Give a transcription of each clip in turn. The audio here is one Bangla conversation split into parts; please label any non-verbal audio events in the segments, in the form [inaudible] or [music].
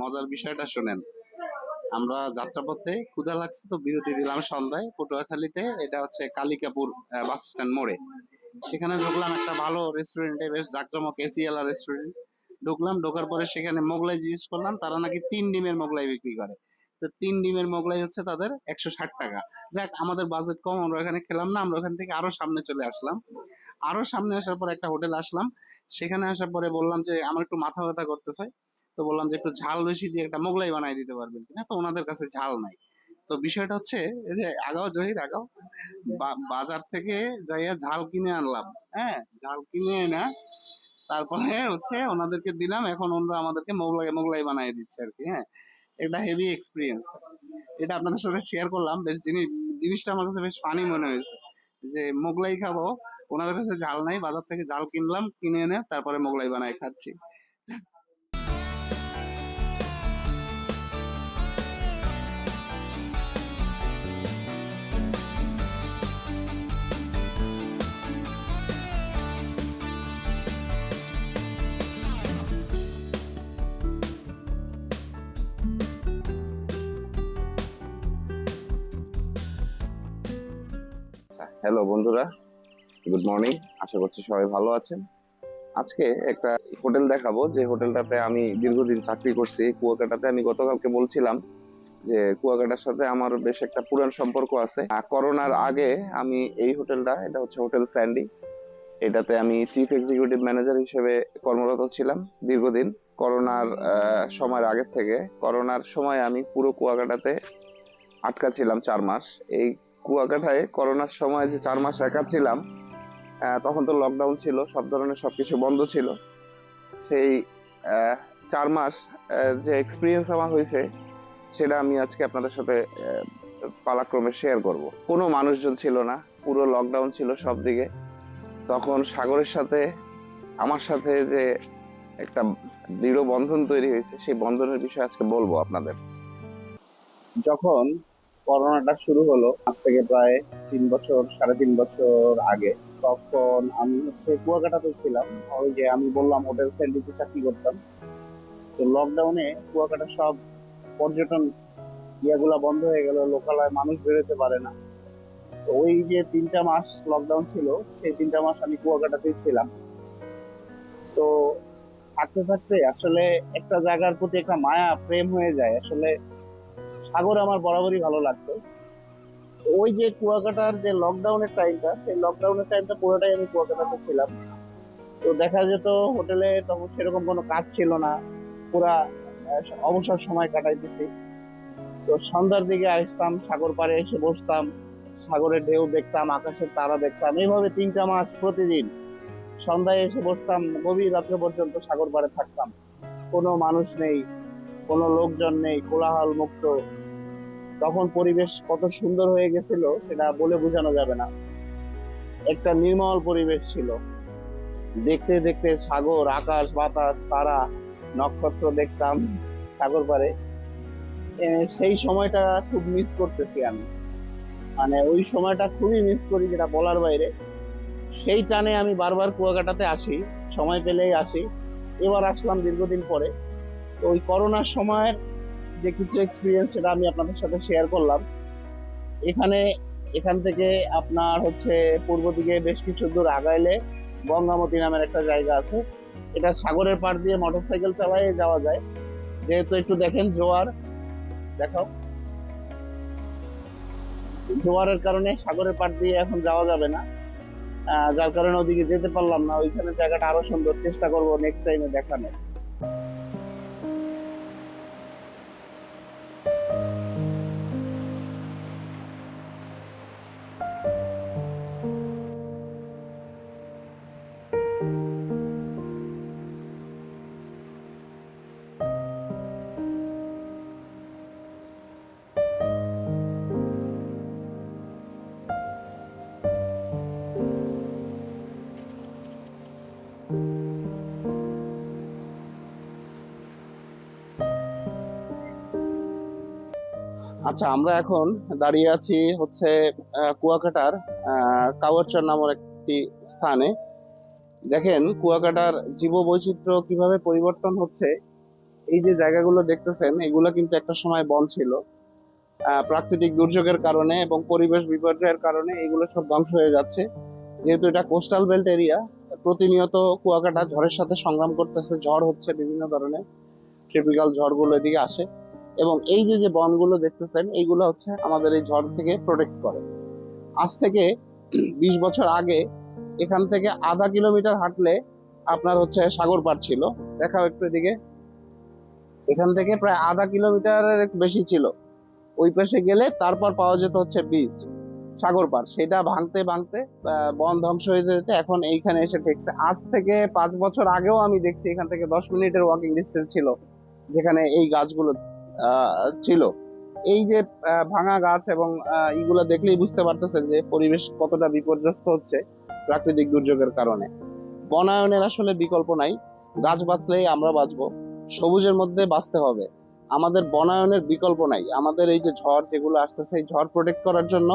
মজার বিষয়টা শোনেন। আমরা যাত্রাপথে ক্ষুধা লাগছে তো বিরতি দিলাম সন্ধ্যায় পটুয়াখালীতে। এটা হচ্ছে কালিকাপুর বাস স্ট্যান্ড মোড়ে। সেখানে ঢুকলাম একটা ভালো রেস্টুরেন্টে বেশ জাকজমক এসিএলা রেস্টুরেন্ট ঢুকলাম, ঢোকার পরে সেখানে মোগলাই জিজ্ঞেস করলাম, তারা নাকি তিন ডিমের মোগলাই বিক্রি করে। তো তিন ডিমের মোগলাই হচ্ছে তাদের একশো ষাট টাকা। যাক, আমাদের বাজেট কম, আমরা ওখানে খেলাম না, আমরা ওখান থেকে আরও সামনে চলে আসলাম। আরও সামনে আসার পর একটা হোটেল আসলাম। সেখানে আসার পরে বললাম যে, আমার একটু মাথা ব্যথা করতেছে। তো বললাম যে একটু ঝাল বেশি দিয়ে একটা মোগলাই বানাই দিতে পারবেন কিনা? তো ওনাদের কাছে ঝাল নাই। তো বিষয়টা হচ্ছে যে আগাও জহির, আগাও। বাজার থেকে যাইয়া ঝাল কিনে আনলাম হ্যাঁ? ঝাল কিনে এনে তারপরে হচ্ছে ওনাদেরকে দিলাম, এখন ওনারা আমাদেরকে মোগলাই মোগলাই বানিয়ে দিচ্ছে আর কি হ্যাঁ? এটা হেভি এক্সপিরিয়েন্স এটা আপনাদের সাথে শেয়ার করলাম, বেশ জিনিস জিনিসটা আমার কাছে বেশ ফানি মনে হয়েছে যে মোগলাই খাব, ওনাদের কাছে ঝাল নাই, বাজার থেকে ঝাল কিনলাম, কিনে এনে তারপরে মোগলাই বানায় খাচ্ছি। হ্যালো বন্ধুরা। গুড মর্নিং আশা করছি সবাই ভালো আছেন। আজকে একটা হোটেল দেখাবো। যে হোটেলটাতে আমি দীর্ঘদিন চাকরি করছি। কুয়াকাটাতে আমি গতকালকে বলছিলাম যে কুয়াকাটার সাথে আমার বেশ একটা পুরান সম্পর্ক আছে। করোনার আগে আমি এই হোটেলটা, এটা হচ্ছে হোটেল স্যান্ডি। এটাতে আমি চিফ এক্সিকিউটিভ ম্যানেজার হিসেবে কর্মরত ছিলাম দীর্ঘদিন। করোনার সময়ের আগের থেকে। করোনার সময় আমি পুরো কুয়াকাটাতে আটকা ছিলাম চার মাস। এই কুয়াকাটায় করোনার সময় যে চার মাস একা ছিলাম তখন তো লকডাউন ছিল, সব ধরনের সব কিছু বন্ধ ছিল। সেই চার মাস যে এক্সপিরিয়েন্স আমার হয়েছে, সেটা আমি আজকে আপনাদের সাথে পালাক্রমে শেয়ার করব। কোনো মানুষজন ছিল না, পুরো লকডাউন ছিল সব দিকে। তখন সাগরের সাথে, আমার সাথে যে একটা দৃঢ় বন্ধন তৈরি হয়েছে, সেই বন্ধনের বিষয়ে আজকে বলব আপনাদের। যখন করোনাটা শুরু হলো আজ থেকে প্রায় তিন বছর, সাড়ে তিন বছর আগে। তখন আমি হচ্ছে কুয়াকাটাতে ছিলাম। ওই যে আমি বললাম হোটেল স্যান্ডিতে চাকরি করতাম। তো লকডাউনে কুয়াকাটা সব পর্যটন ইয়াগুলা বন্ধ হয়ে গেল, লোকালয় মানুষ বেরোতে পারে না। তো ওই যে তিনটা মাস লকডাউন ছিল, সেই তিনটা মাস আমি কুয়াকাটাতেই ছিলাম। তো থাকতে থাকতে আসলে একটা জায়গার প্রতি একটা মায়া, প্রেম হয়ে যায়। আসলে সাগর আমার বরাবরই ভালো লাগতো। ওই যে কুয়াকাটার যে লকডাউনের টাইমটা সেই লকডাউনের টাইমটা পুরোটাই আমি কুয়াকাটাতে ছিলাম। তো দেখা যেত হোটেলে তখন সেরকম কোনো কাজ ছিল না। পুরা অবসর সময় কাটাইতেছি। তো সন্ধ্যার দিকে আসতাম, সাগর পাড়ে এসে বসতাম। সাগরের ঢেউ দেখতাম, আকাশের তারা দেখতাম। এইভাবে তিনটা মাস প্রতিদিন সন্ধ্যায় এসে বসতাম, গভীর রাত্রে পর্যন্ত সাগর পাড়ে থাকতাম। কোনো মানুষ নেই, কোনো লোকজন নেই কোলাহল মুক্ত তখন পরিবেশ কত সুন্দর হয়ে গেছিল সেটা বলে বোঝানো যাবে না। একটা নির্মল পরিবেশ ছিল। দেখতে দেখতে সাগর, আকাশ, বাতাস, তারা, নক্ষত্র দেখতাম সাগর পারে সেই সময়টা খুব মিস করতেছি আমি। মানে ওই সময়টা খুবই মিস করি যেটা বলার বাইরে। সেই টানে আমি বারবার কুয়াকাটাতে আসি, সময় পেলেই আসি। এবার আসলাম দীর্ঘদিন পরে। তো ওই করোনার সময়ের যে কিছু এক্সপিরিয়েন্স সেটা আমি আপনাদের সাথে শেয়ার করলাম। এখানে, এখান থেকে আপনার হচ্ছে পূর্ব দিকে বেশ কিছু দূর আগাইলে গঙ্গামতি নামের একটা জায়গা আছে। এটা সাগরের পাড় দিয়ে মোটরসাইকেল চালায় যাওয়া যায়। যেহেতু একটু দেখেন জোয়ার, দেখাও। জোয়ারের কারণে সাগরের পাড় দিয়ে এখন যাওয়া যাবে না। যার কারণে ওদিকে যেতে পারলাম না। ওইখানে জায়গাটা আরও সুন্দর। চেষ্টা করব নেক্সট টাইমে দেখানোর। আচ্ছা আমরা এখন দাঁড়িয়ে আছি হচ্ছে কুয়াকাটার কাওয়ারচর নামের একটি স্থানে। দেখেন, কুয়াকাটার জীববৈচিত্র্য কীভাবে পরিবর্তন হচ্ছে, এই যে জায়গাগুলো দেখতেছেন, এগুলো কিন্তু একটা সময় বন ছিল। প্রাকৃতিক দুর্যোগের কারণে এবং পরিবেশ বিপর্যয়ের কারণে এগুলো সব ধ্বংস হয়ে যাচ্ছে। যেহেতু এটা কোস্টাল বেল্ট এরিয়া, প্রতিনিয়ত কুয়াকাটা ঝড়ের সাথে সংগ্রাম করতেছে, ঝড় হচ্ছে বিভিন্ন ধরনের। ট্রপিক্যাল ঝড়গুলো এদিকে আসে। এবং এই যে যে বনগুলো দেখতেছেন, এইগুলো হচ্ছে আমাদের এই ঝড় থেকে প্রোটেক্ট করে। আজ থেকে বিশ বছর আগে এখান থেকে আধা কিলোমিটার হাঁটলে আপনার হচ্ছে সাগর পার ছিল। দেখাও একটু এদিকে। এখান থেকে প্রায় আধা কিলোমিটারের বেশি ছিল। ওই পাশে গেলে তারপর পাওয়া যেত হচ্ছে বীজ সাগর পার সেটা ভাঙতে ভাঙতে বন ধ্বংস হয়ে যেতে এখন এইখানে এসে ঠেকছে। আজ থেকে পাঁচ বছর আগেও আমি দেখছি এখান থেকে দশ মিনিটের ওয়াকিং ডিস্টেন্স ছিল, যেখানে এই গাছগুলো ছিল। এই যে ভাঙা গাছ এবং ইগুলা দেখলেই বুঝতে পারতেছেন যে পরিবেশ কতটা বিপর্যস্ত হচ্ছে প্রাকৃতিক দুর্যোগের কারণে। বনায়নের আসলে বিকল্প নাই। গাছ বাঁচলেই আমরা বাঁচবো। সবুজের মধ্যে বাঁচতে হবে। আমাদের বনায়নের বিকল্প নাই। আমাদের এই যে ঝড় যেগুলো আসতেছে, এই ঝড় প্রোটেক্ট করার জন্য,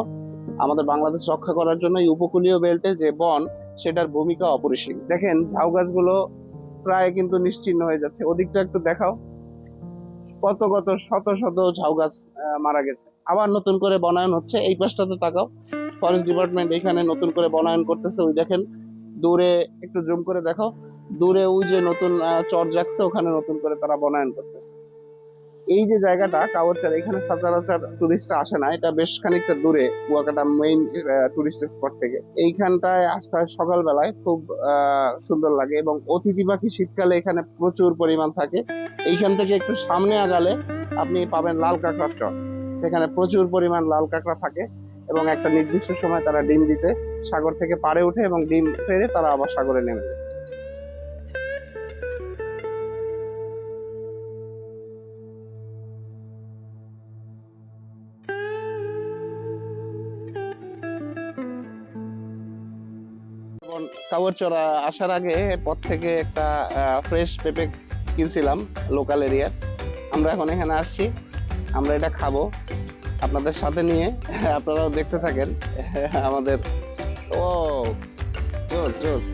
আমাদের বাংলাদেশ রক্ষা করার জন্য এই উপকূলীয় বেল্টে যে বন, সেটার ভূমিকা অপরিসীম। দেখেন, ঝাউ গাছগুলো প্রায় কিন্তু নিশ্চিহ্ন হয়ে যাচ্ছে। ওদিকটা একটু দেখাও। কত কত শত শত ঝাউ গাছ মারা গেছে। আবার নতুন করে বনায়ন হচ্ছে, এই পাশটাতে তাকাও। ফরেস্ট ডিপার্টমেন্ট এখানে নতুন করে বনায়ন করতেছে, ওই দেখেন, দূরে একটু জুম করে দেখো দূরে ওই যে নতুন চর জাগছে, ওখানে নতুন করে তারা বনায়ন করতেছে। এই যে জায়গাটা কাওয়ারচার এখানে সচরাচর টুরিস্টরা আসে না, এটা বেশ খানিকটা দূরে, কুয়াকাটা মেইন টুরিস্ট স্পট থেকে। এইখানটায় আসতে হয় সকালবেলায়, খুব সুন্দর লাগে এবং অতিথি পাখি শীতকালে এখানে প্রচুর পরিমাণ থাকে। এইখান থেকে একটু সামনে আগালে আপনি পাবেন লাল কাঁকড়ার চর সেখানে প্রচুর পরিমাণ লাল কাঁকড়া থাকে এবং একটা নির্দিষ্ট সময় তারা ডিম দিতে সাগর থেকে পাড়ে ওঠে এবং ডিম পেড়ে তারা আবার সাগরে নেমে যায়। কাউরচড়া আসার আগে পথ থেকে একটা ফ্রেশ পেঁপে কিনছিলাম লোকাল এরিয়ার আমরা এখন এখানে আসছি। আমরা এটা খাব। আপনাদের সাথে নিয়ে [laughs] আপনারাও দেখতে থাকেন। [laughs] আমাদের ও, জোস জোস।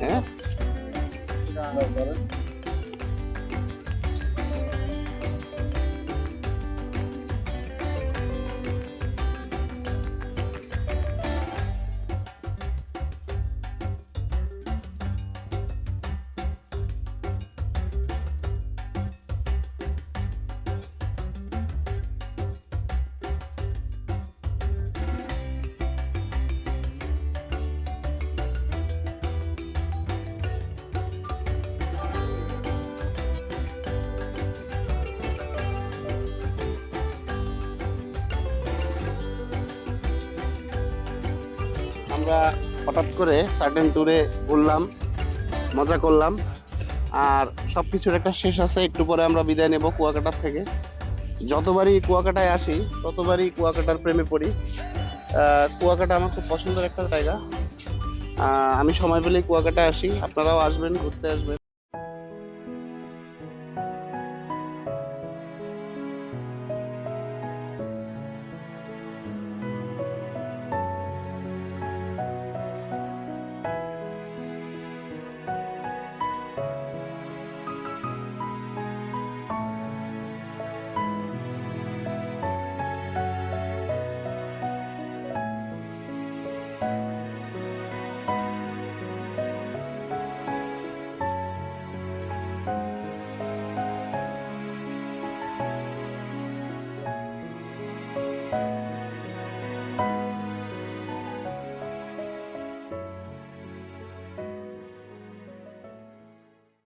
হ্যাঁ? আমরা হঠাৎ করে সার্টেন ট্যুরে ঘুরলাম, মজা করলাম। আর সব কিছুর একটা শেষ আছে, একটু পরে আমরা বিদায় নেব কুয়াকাটার থেকে। যতবারই কুয়াকাটায় আসি, ততবারই কুয়াকাটার প্রেমে পড়ি। কুয়াকাটা আমার খুব পছন্দের একটা জায়গা। আমি সময় পেলেই কুয়াকাটায় আসি, আপনারাও আসবেন, ঘুরতে আসবেন।